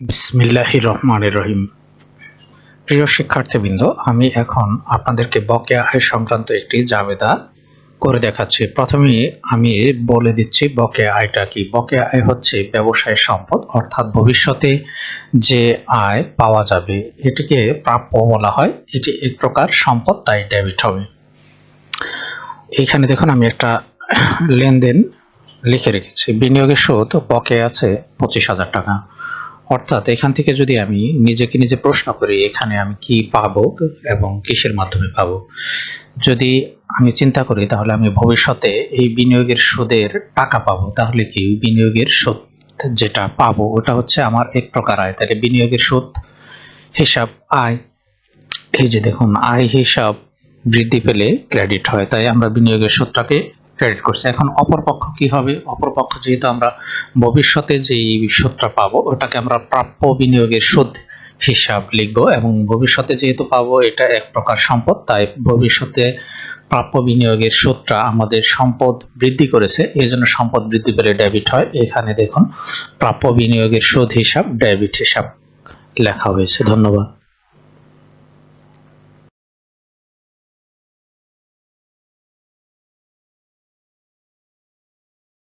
বিসমিল্লাহির রহমানির রহিম। প্রিয় শিক্ষার্থীবৃন্দ, আমি এখন আপনাদেরকে বকেয়া আয় সংক্রান্ত একটি জাবেদা করে দেখাচ্ছি। প্রথমে আমি বলে দিচ্ছি বকেয়া আয়টা কি। বকেয়া আয় হচ্ছে ব্যবসায় সম্পদ, অর্থাৎ ভবিষ্যতে যে আয় পাওয়া যাবে, এটিকে প্রাপ্য বলা হয়। এটি এক প্রকার সম্পদ, তাই ডেবিট হবে। এইখানে দেখুন, আমি একটা লেনদেন লিখে রেখেছি। বিনিয়োগের সুদ বকেয়া আছে পঁচিশ হাজার টাকা। অর্থাৎ এখান থেকে যদি আমি নিজেকে নিজে প্রশ্ন করি, এখানে আমি কি পাবো এবং কিসের মাধ্যমে পাবো? যদি আমি চিন্তা করি, তাহলে আমি ভবিষ্যতে এই বিনিয়োগের সুদের টাকা পাবো। তাহলে কি বিনিয়োগের সুদ যেটা পাবো, ওটা হচ্ছে আমার এক প্রকার আয়। তাহলে বিনিয়োগের সুদ, হিসাব, আয়। এই যে দেখুন, আয়, হিসাব বৃদ্ধি পেলে ক্রেডিট হয়। তাই আমরা বিনিয়োগের সুদটাকে ক্রেডিট করছে। এখন অপরপক্ষ কি হবে? অপরপক্ষ যেহেতু আমরা ভবিষ্যতে যে সুদটা পাবো, ওটাকে আমরা প্রাপ্য বিনিয়োগের সুদ হিসাব লিখব এবং ভবিষ্যতে যেহেতু পাবো, এটা এক প্রকার সম্পদ, তাই ভবিষ্যতে প্রাপ্য বিনিয়োগের সুদটা আমাদের সম্পদ বৃদ্ধি করেছে, এই জন্য সম্পদ বৃদ্ধি পেলে ডেবিট হয়। এখানে দেখুন, প্রাপ্য বিনিয়োগের সুদ হিসাব ডেবিট হিসাব লেখা হয়েছে। ধন্যবাদ।